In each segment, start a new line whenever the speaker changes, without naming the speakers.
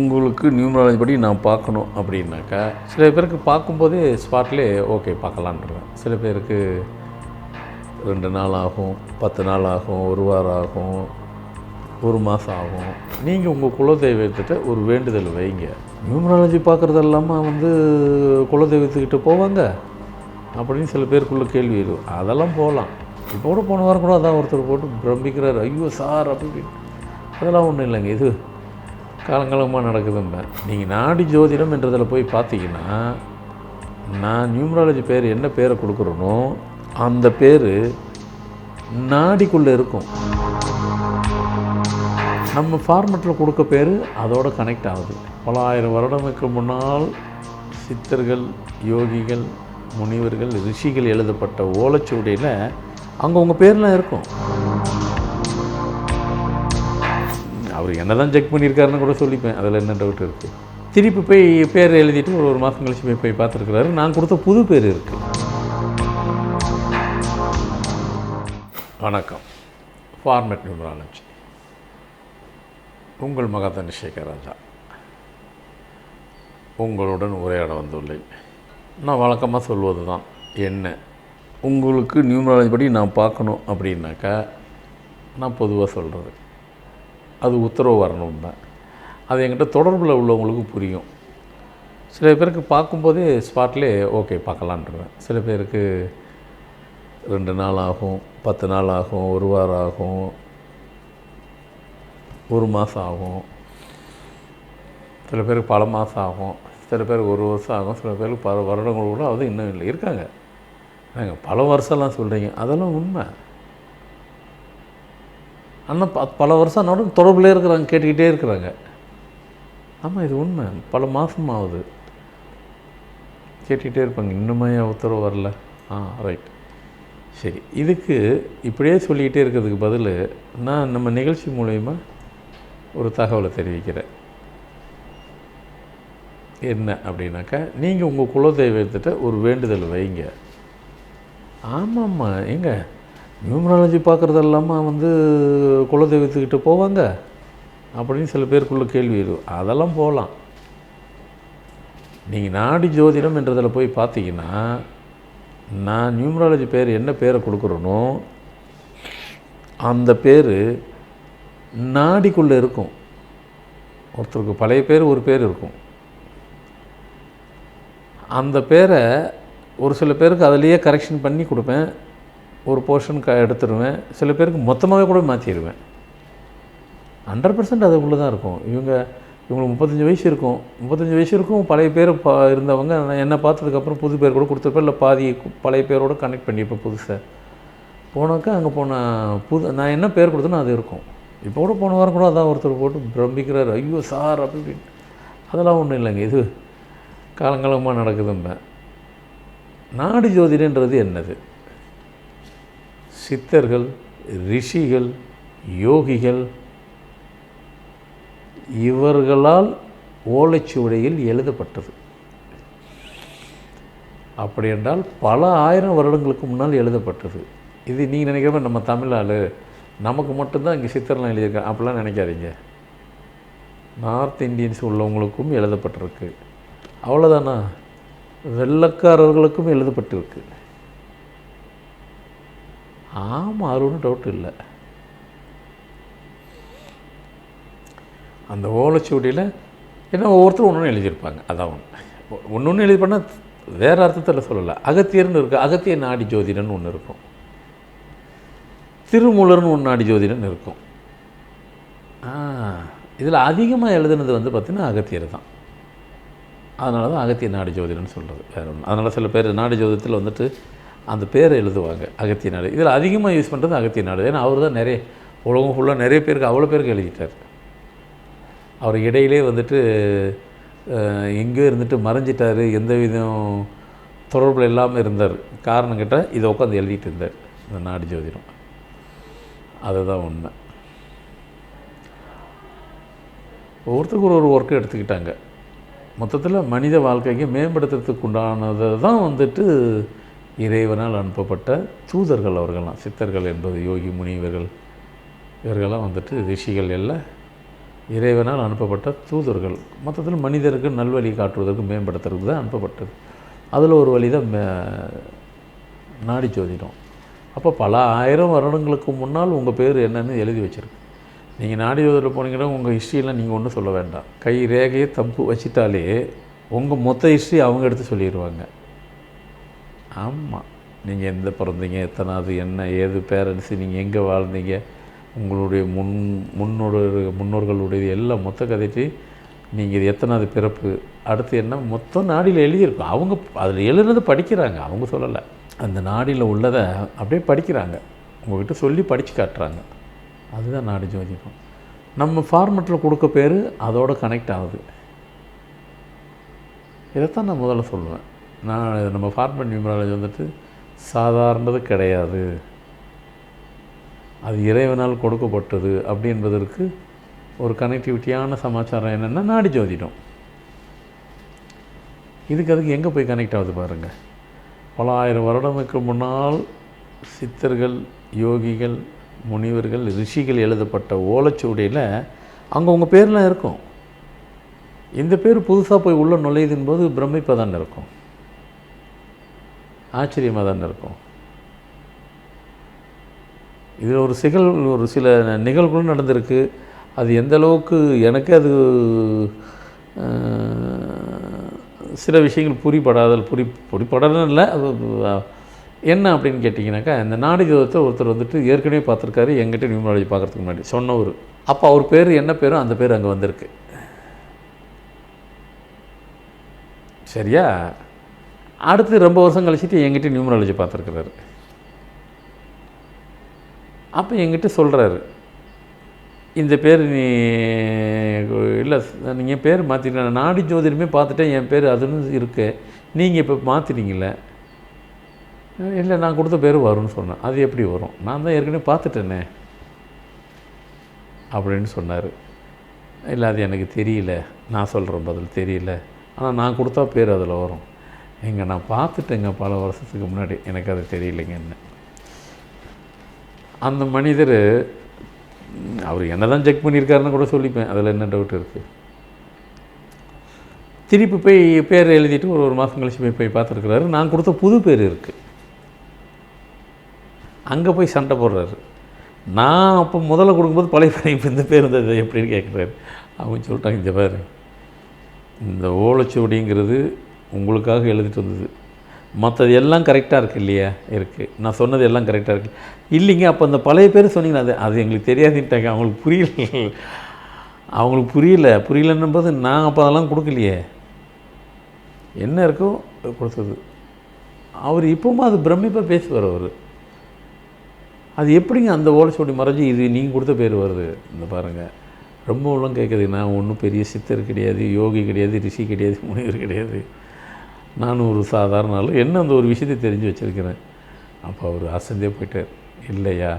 உங்களுக்கு நியூமராலஜி படி நான் பார்க்கணும் அப்படின்னாக்கா சில பேருக்கு பார்க்கும்போதே ஸ்பாட்லேயே ஓகே பார்க்கலான்றேன் சில பேருக்கு ரெண்டு நாள் ஆகும் பத்து நாள் ஆகும் ஒரு வாரம் ஆகும் ஒரு மாதம் ஆகும். நீங்கள் உங்கள் குலதெய்வத்திட்ட ஒரு வேண்டுதல் வைங்க. நியூமராலஜி பார்க்குறது இல்லாமல் வந்து குலதெய்வத்துக்கிட்ட போவாங்க? அப்படின்னு சில பேருக்குள்ளே கேள்வி இருக்கும் அதெல்லாம் போகலாம் இப்போ கூட போன வாரம் கூட அதான் ஒருத்தர் போட்டு பிரமிக்கிறார். ஐயோ சார் அப்படி அதெல்லாம் ஒன்றும் இல்லைங்க. இது காலங்காலமாக நடக்குதுங்க நீங்கள் நாடி ஜோதிடம் என்றதில் போய் பார்த்தீங்கன்னா நான் நியூமராலஜி பேர் என்ன பேரை கொடுக்குறேனோ அந்த பேர் நாடிக்குள்ளே இருக்கும். நம்ம ஃபார்மெட்டில் கொடுக்க பேர் அதோட கனெக்ட் ஆகுது. பல ஆயிரம் வருடங்களுக்கு முன்னால் சித்தர்கள் யோகிகள் முனிவர்கள் ரிஷிகள் எழுதப்பட்ட ஓலைச்சுவடியில் அங்கே உங்கள் பேர்லாம் இருக்கும். அவர் என்ன தான் செக் பண்ணியிருக்காருன்னு கூட சொல்லிப்பேன். அதில் என்ன டவுட் இருக்குது திருப்பி போய் பேர் எழுதிட்டு ஒரு ஒரு மாதம் கழிச்சு போய் போய் பார்த்துருக்குறாரு. நான் கொடுத்த புது பேர் இருக்குது வணக்கம். ஃபார்மேட் நியூமராலஜி உங்கள் மகா தனசேகர் ராஜா. உங்களுடன் உரையாட வந்துள்ளேன். நான் வழக்கமாக சொல்வது தான். என்ன? உங்களுக்கு நியூமராலஜி படி நான் பார்க்கணும் அப்படின்னாக்கா நான் பொதுவாக சொல்கிறது அது உத்தரவு வரணும் தான். அது என்கிட்ட தொடர்பில் உள்ளவங்களுக்கு புரியும். சில பேருக்கு பார்க்கும்போதே ஸ்பாட்லேயே ஓகே பார்க்கலான்றேன். சில பேருக்கு ரெண்டு நாள் ஆகும் பத்து நாள் ஆகும் ஒரு வாரம் ஆகும் ஒரு மாதம் ஆகும். சில பேருக்கு பல மாதம் ஆகும் சில பேருக்கு ஒரு வருஷம் ஆகும் சில பேருக்கு பல வருடங்கள் கூட அது இன்னும் இல்லை. இருக்காங்க. நாங்கள் பல வருஷம்லாம் சொல்கிறீங்க அதெல்லாம் உண்மை. ஆனால் ப பல வருஷம் ஆனாலும் தொடர்புலேயே இருக்கிறாங்க கேட்டுக்கிட்டே இருக்கிறாங்க. ஆமாம் இது உண்மை. பல மாதம் ஆகுது கேட்டுக்கிட்டே இருப்பாங்க. இன்னுமே உத்தரவு வரல. ஆ ரைட் சரி இதுக்கு இப்படியே சொல்லிக்கிட்டே இருக்கிறதுக்கு பதில் நான் நம்ம நிகழ்ச்சி மூலயமா ஒரு தகவலை தெரிவிக்கிறேன். என்ன அப்படின்னாக்கா நீங்கள் உங்கள் குலதெய்வத்திட்ட ஒரு வேண்டுதல் வைங்க. ஆமாம்மா எங்கே நியூமராலஜி பார்க்குறது இல்லாமல் வந்து குலதெய்வத்துக்கிட்ட போவாங்க அப்படின்னு சில பேருக்குள்ள கேள்வி இருக்கும் அதெல்லாம் போகலாம் நீங்கள் நாடி ஜோதிடம் என்றதில் போய் பார்த்தீங்கன்னா நான் நியூமராலஜி பேர் என்ன பேரை கொடுக்குறேனோ அந்த பேர் நாடிக்குள்ளே இருக்கும். ஒருத்தருக்கு பழைய பேர் ஒரு பேர் இருக்கும். அந்த பேரை ஒரு சில பேருக்கு அதிலேயே கரெக்ஷன் பண்ணி கொடுப்பேன். ஒரு போர்ஷன் க எடுத்துடுவேன் சில பேருக்கு மொத்தமாகவே கூட மாற்றிடுவேன் ஹண்ட்ரட் பர்சன்ட் அதுக்குள்ளே தான் இருக்கும். இவங்க இவங்களுக்கு முப்பத்தஞ்சு வயசு இருக்கும். முப்பத்தஞ்சு வயசு இருக்கும் பழைய பேர் பா இருந்தவங்க நான் என்னை பார்த்ததுக்கப்புறம் புது பேர் கூட கொடுத்துருப்பேன். இல்லை பாதி பழைய பேரோட கனெக்ட் பண்ணியிருப்பேன் புதுசாக போனாக்கா அங்கே போன புது நான் என்ன பேர் கொடுத்தனோ அது இருக்கும். இப்போ கூட போன வாரம் கூட அதான் ஒருத்தர் போட்டு பிரமிக்கிறார் ஐயோ சார் அப்படி அதெல்லாம் ஒன்றும் இல்லைங்க. இது காலங்காலமாக நடக்குதும்ப. நாடு ஜோதிடன்றது என்னது? சித்தர்கள் ரிஷிகள் யோகிகள் இவர்களால் ஓலைச்சுவடியில் எழுதப்பட்டது. அப்படி என்றால் பல ஆயிரம் வருடங்களுக்கு முன்னால் எழுதப்பட்டது. இது நீங்கள் நினைக்கிற நம்ம தமிழ் நமக்கு மட்டும்தான் இங்கே சித்தர்லாம் எழுதியிருக்காங்க அப்படிலாம் நினைக்காதீங்க. நார்த் இந்தியன்ஸ் உள்ளவங்களுக்கும் எழுதப்பட்டிருக்கு. அவ்வளோதானா வெள்ளக்காரர்களுக்கும் எழுதப்பட்டிருக்கு. ஆமாம் அது ஒன்றும் டவுட் இல்லை. அந்த ஓலைச்சுவடியில் ஏன்னா ஒவ்வொருத்தரும் ஒன்று ஒன்று எழுதியிருப்பாங்க. அதான் ஒன்று ஒன்று ஒன்று எழுதி பண்ணால் வேறு அர்த்தத்தில் சொல்லலை. அகத்தியர்னு இருக்குது அகத்திய நாடி ஜோதிடன்னு ஒன்று இருக்கும். திருமூலர்னு ஒன்று நாடி ஜோதிடன் இருக்கும். இதில் அதிகமாக எழுதுனது வந்து பார்த்திங்கன்னா அகத்தியர் தான். அதனால தான் அகத்திய நாடி ஜோதிடம்னு சொல்கிறது வேறு ஒன்று அதனால் சில பேர் நாடி ஜோதிடத்தில் வந்துட்டு அந்த பேரை எழுதுவாங்க அகத்திய நாடு. இதில் அதிகமாக யூஸ் பண்ணுறது அகத்திய நாடு. ஏன்னா அவர் தான் நிறைய உலகம் ஃபுல்லாக நிறைய பேருக்கு அவ்வளோ பேருக்கு எழுதிட்டார். அவர் இடையிலே வந்துட்டு எங்கேயோ இருந்துட்டு மறைஞ்சிட்டார். எந்த விதம் தொடர்பில் இல்லாமல் இருந்தார். காரணம் கேட்டால் இதை உட்காந்து எழுதிட்டு இருந்தார் இந்த நாடு ஜோதிடம். அதுதான் உண்மை. ஒவ்வொருத்தருக்கு ஒரு ஒரு ஒர்க்கு எடுத்துக்கிட்டாங்க. மொத்தத்தில் மனித வாழ்க்கைக்கு மேம்படுத்துறதுக்கு உண்டானதை தான் வந்துட்டு இறைவனால் அனுப்பப்பட்ட தூதர்கள் அவர்கள்லாம். சித்தர்கள் என்பது யோகி முனிவர்கள் இவர்கள்லாம் வந்துட்டு ரிஷிகள் எல்லாம் இறைவனால் அனுப்பப்பட்ட தூதர்கள். மொத்தத்தில் மனிதருக்கு நல்வழி காட்டுவதற்கு மேம்படுத்துறதுக்கு தான் அனுப்பப்பட்டது. அதில் ஒரு வழி தான் மே- நாடி ஜோதிடம். அப்போ பல ஆயிரம் வருடங்களுக்கு முன்னால் உங்கள் பேர் என்னென்னு எழுதி வச்சிருக்கு. நீங்கள் நாடி ஜோதிடத்தில் போனீங்கன்னா உங்கள் ஹிஸ்ட்ரியெலாம் நீங்கள் ஒன்றும் சொல்ல வேண்டாம். கை ரேகையை தப்பு வச்சிட்டாலே உங்கள் மொத்த ஹிஸ்ட்ரி அவங்க எடுத்து சொல்லிடுவாங்க ஆமாம் நீங்கள் எந்த பிறந்தீங்க? எத்தனாவது என்ன? ஏது? பேரண்ட்ஸு? நீங்கள் எங்கே வாழ்ந்தீங்க? உங்களுடைய முன் முன்னோட முன்னோர்களுடைய எல்லாம் மொத்த கதைக்கு நீங்கள் இது எத்தனாவது பிறப்பு? அடுத்து என்ன? மொத்தம் நாடியில் எழுதியிருக்கும். அவங்க அதில் எழுதுனது படிக்கிறாங்க. அவங்க சொல்லலை. அந்த நாடியில் உள்ளதை அப்படியே படிக்கிறாங்க. உங்கள்கிட்ட சொல்லி படித்து காட்டுறாங்க. அதுதான் நாடு ஜோதிடம். நம்ம ஃபார்மெட்டில் கொடுக்க பேர் அதோட கனெக்ட் ஆகுது. இதைத்தான் நான் முதல்ல சொல்லுவேன். நான் நம்ம ஃபார்மெட் நியூமராலஜி வந்துட்டு சாதாரணது கிடையாது. அது இறைவனால் கொடுக்கப்பட்டது அப்படி என்பதற்கு ஒரு கனெக்டிவிட்டியான சமாச்சாரம் என்னென்னா நாடி ஜோதிடம். இதுக்கு அதுக்கு எங்கே போய் கனெக்ட் ஆகுது பாருங்கள் பல ஆயிரம் வருடங்களுக்கு முன்னால் சித்தர்கள் யோகிகள் முனிவர்கள் ரிஷிகள் எழுதப்பட்ட ஓலைச்சுவடியில் அங்கே உங்கள் பேர்லாம் இருக்கும். இந்த பேர் புதுசாக போய் உள்ளே நுழையுதுன்னு போது பிரமிப்பை தானே இருக்கும். ஆச்சரியமாக தானே இருக்கும். இதில் ஒரு சிகல் ஒரு சில நிகழ்வுகளும் நடந்திருக்கு. அது எந்த அளவுக்கு எனக்கு அது சில விஷயங்கள் புரிபடாதல் புரி புரிபடணும் இல்லை அது என்ன அப்படின்னு கேட்டிங்கனாக்கா இந்த நாடி ஜோதத்தை ஒருத்தர் வந்துட்டு ஏற்கனவே பார்த்துருக்காரு எங்கிட்ட நியூமராலஜி பார்க்குறதுக்கு முன்னாடி சொன்னவர் அப்போ அவர் பேர் என்ன பேரோ அந்த பேர் அங்கே வந்திருக்கு. சரியா? அடுத்து ரொம்ப வருஷம் கழிச்சிட்டு என்கிட்ட நியூமராலஜி பார்த்துருக்குறாரு. அப்போ என்கிட்ட சொல்கிறாரு இந்த பேர் நீ இல்லை நீங்கள் பேர் மாற்றிட்டேன் நாடி ஜோதிடமே பார்த்துட்டேன் என் பேர் அதுன்னு இருக்கு. நீங்கள் இப்போ மாற்றிட்டீங்கள இல்லை நான் கொடுத்த பேர் வரும்னு சொன்னேன். அது எப்படி வரும்? நான் தான் ஏற்கனவே பார்த்துட்டேனே. அப்படின்னு சொன்னார். இல்லை அது எனக்கு தெரியல. நான் சொல்கிறேன் பதில் தெரியல. ஆனால் நான் கொடுத்தா பேர் அதில் வரும். எங்கே நான் பார்த்துட்டேங்க பல வருஷத்துக்கு முன்னாடி. எனக்கு அது தெரியலைங்க என்ன. அந்த மனிதர் அவர் என்ன தான் செக் பண்ணியிருக்காருன்னு கூட சொல்லிப்பேன். அதில் என்ன டவுட் இருக்குது திருப்பி போய் பேர் எழுதிட்டு ஒரு ஒரு மாதம் கழிச்சு போய் போய் பார்த்துருக்குறாரு. நான் கொடுத்த புது பேர் இருக்குது அங்கே போய் சண்டை போடுறாரு. நான் அப்போ முதல்ல கொடுக்கும்போது பழைய பேர் இப்போ இந்த பேர் இருந்தது எப்படின்னு கேட்குறாரு அவங்க சொல்லிட்டாங்க இந்த பேர் இந்த ஓலைச்சுவடிங்கிறது உங்களுக்காக எழுதிட்டு வந்தது. மற்றது எல்லாம் கரெக்டாக இருக்கு இல்லையா? இருக்குது நான் சொன்னது எல்லாம் கரெக்டாக இருக்குது இல்லைங்க அப்போ அந்த பழைய பேர் சொன்னீங்களா? அது அது எங்களுக்கு தெரியாதுன்ட்டாங்க. அவங்களுக்கு புரியல. அவங்களுக்கு புரியல. புரியலன்னும் போது நான் அப்போ அதெல்லாம் கொடுக்கலையே. என்ன இருக்கோ கொடுத்தது. அவர் இப்போவும் அது பிரமிப்பாக பேசுவார் அவர். அது எப்படிங்க அந்த ஓலைச்சோடி மறைஞ்சு இது நீங்கள் கொடுத்த பேர் வருது? இந்த பாருங்கள் ரொம்ப உள்ளம் கேட்குது. நான் ஒன்றும் பெரிய சித்தர் கிடையாது யோகி கிடையாது ரிஷி கிடையாது முனிவர் கிடையாது. நான் ஒரு சாதாரண ஆள். என்ன அந்த ஒரு விஷயத்தை தெரிஞ்சு வச்சுருக்கிறேன்? அப்போ அவர் அசந்தே போயிட்டார். இல்லையா?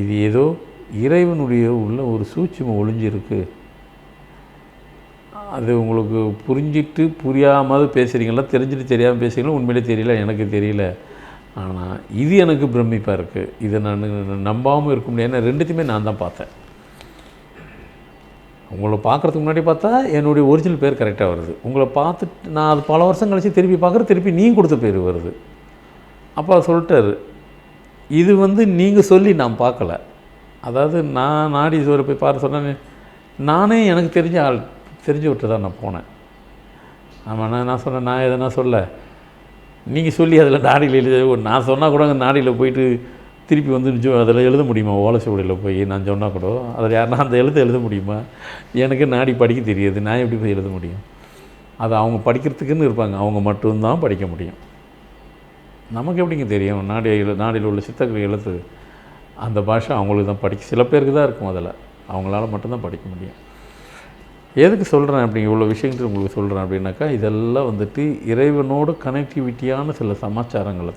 இது ஏதோ இறைவனுடைய உள்ள ஒரு சூட்சுமம் ஒளிஞ்சிருக்கு. அது உங்களுக்கு புரிஞ்சிட்டு புரியாமல் பேசுகிறீங்களா தெரிஞ்சுட்டு தெரியாமல் பேசுகிறீங்களா உண்மையிலே தெரியல எனக்கு தெரியல. ஆனால் இது எனக்கு பிரமிப்பாக இருக்குது இதை நான் நம்பாமல் இருக்க முடியாது ஏன்னா ரெண்டுத்தையுமே நான் தான் பார்த்தேன். உங்களை பார்க்குறதுக்கு முன்னாடி பார்த்தா என்னுடைய ஒரிஜினல் பேர் கரெக்டாக வருது. உங்களை பார்த்துட்டு நான் அது பல வருஷம் கழிச்சு திருப்பி பார்க்குறது திருப்பி நீ கொடுத்த பேர் வருது. அப்போ சொல்லிட்டாரு இது வந்து நீங்கள் சொல்லி நான் பார்க்கல. அதாவது நான் நாடி இதுவரை போய் பார்த்து சொன்னேன் நானே எனக்கு தெரிஞ்ச ஆள் தெரிஞ்சு விட்டு தான் நான் போனேன். ஆமாம் நான் நான் சொன்னேன் நான் எதனா சொல்ல நீங்கள் சொல்லி அதில் நாடியில் எழுதி நான் சொன்னால் கூட அங்கே நாடியில் போயிட்டு திருப்பி வந்து ஜோ அதில் எழுத முடியுமா? ஓலைச்சுவடியில் போய் நான் சொன்னால் கூட. அதில் யாருன்னா அந்த எழுத எழுத முடியுமா? எனக்கு நாடி படிக்க தெரியாது. நான் எப்படி போய் எழுத முடியும்? அது அவங்க படிக்கிறதுக்குன்னு இருப்பாங்க. அவங்க மட்டும்தான் படிக்க முடியும். நமக்கு எப்படிங்க தெரியும்? நாடி நாடியில் உள்ள சித்தர்கள் எழுத்து அந்த பாஷை அவங்களுக்கு தான் படிக்க சில பேருக்கு தான் இருக்கும் அதில். அவங்களால மட்டும்தான் படிக்க முடியும். எதுக்கு சொல்கிறேன் அப்படி? இவ்வளோ விஷயங்கள் உங்களுக்கு சொல்கிறேன் அப்படின்னாக்கா இதெல்லாம் வந்துட்டு இறைவனோட கனெக்டிவிட்டியான சில சமாச்சாரங்களை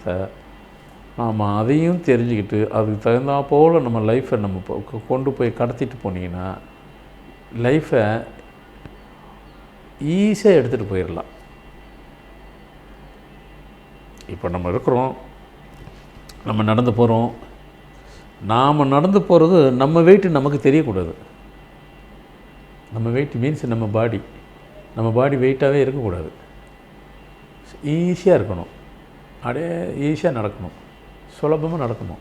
நாம் அதையும் தெரிஞ்சுக்கிட்டு அதுக்கு தகுந்தா போல் நம்ம லைஃப்பை நம்ம கொண்டு போய் கடத்திட்டு போனீங்கன்னா லைஃப்பை ஈஸியாக எடுத்துகிட்டு போயிடலாம் இப்போ நம்ம இருக்கிறோம் நம்ம நடந்து போகிறோம் நாம் நடந்து போகிறது நம்ம வெயிட்டு நமக்கு தெரியக்கூடாது. நம்ம வெயிட் மீன்ஸ் நம்ம பாடி நம்ம பாடி வெயிட்டாகவே இருக்கக்கூடாது. ஈஸியாக இருக்கணும். அப்படியே ஈஸியாக நடக்கணும். சுலபமாக நடக்குமா?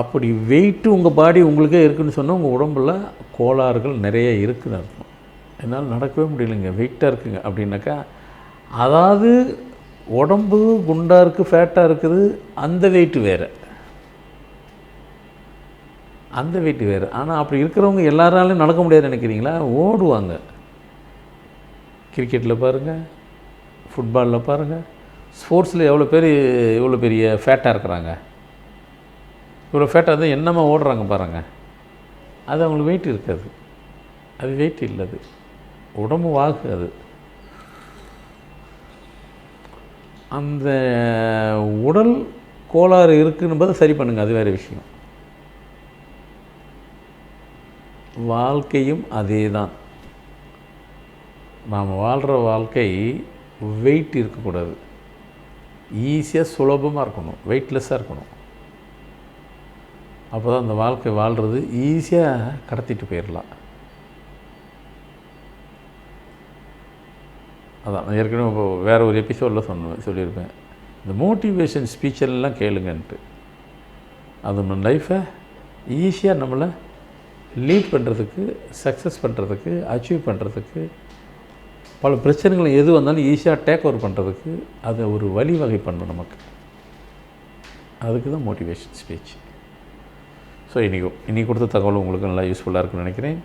அப்படி வெயிட்டு உங்கள் பாடி உங்களுக்கே இருக்குதுன்னு சொன்னால் உங்கள் உடம்புல கோளாறுகள் நிறைய இருக்குன்னு அர்த்தம். என்னால் நடக்கவே முடியலைங்க. வெயிட்டாக இருக்குங்க அப்படின்னாக்கா அதாவது உடம்பு குண்டாக இருக்குது ஃபேட்டாக இருக்குது அந்த வெயிட்டு வேறு. அந்த வெயிட்டு வேறு. ஆனால் அப்படி இருக்கிறவங்க எல்லாராலையும் நடக்க முடியாது நினைக்கிறீங்களா? ஓடுவாங்க. கிரிக்கெட்டில் பாருங்கள் ஃபுட்பாலில் பாருங்கள் ஸ்போர்ட்ஸில் எவ்வளோ பேர் இவ்வளோ பெரிய ஃபேட்டாக இருக்கிறாங்க? இவ்வளோ ஃபேட்டாக இருந்தால் என்னமா ஓடுறாங்க பாருங்கள் அது அவங்களுக்கு வெயிட் இருக்காது. அது வெயிட் இல்லை அது. உடம்பு வாகு அது. அந்த உடல் கோளாறு இருக்குன்னு சரி பண்ணுங்கள் அது வேறு விஷயம். வாழ்க்கையும் அதே தான் நாம் வாழ்கிற வாழ்க்கை வெயிட் இருக்கக்கூடாது. ஈஸியாக சுலபமாக இருக்கணும் வெயிட்லெஸ்ஸாக இருக்கணும். அப்போ தான் அந்த வாழ்க்கை வாழ்கிறது ஈஸியாக கடத்திட்டு போயிடலாம் அதான் நான் ஏற்கனவே இப்போ வேறு ஒரு எபிசோடில் சொன்னேன் சொல்லியிருப்பேன். இந்த மோட்டிவேஷன் ஸ்பீச்செல்லாம் கேளுங்கன்ட்டு. அது நம்ம லைஃப்பை ஈஸியாக நம்மளை லீட் பண்ணுறதுக்கு சக்ஸஸ் பண்ணுறதுக்கு அச்சீவ் பண்ணுறதுக்கு பல பிரச்சனைகள் எது வந்தாலும் ஈஸியாக டேக் ஓவர் பண்ணுறதுக்கு அதை ஒரு வழிவகை பண்ணும் நமக்கு. அதுக்கு தான் மோட்டிவேஷன் ஸ்பீச் ஸோ இன்றைக்கி இன்றைக்கி கொடுத்த தகவல் உங்களுக்கு நல்லா யூஸ்ஃபுல்லாக இருக்கும்னு நினைக்கிறேன்.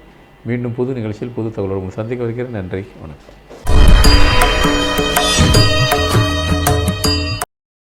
மீண்டும் புது நிகழ்ச்சியில் புது தகவலோடு உங்களை சந்திக்க வைக்கிறேன் நன்றி வணக்கம்.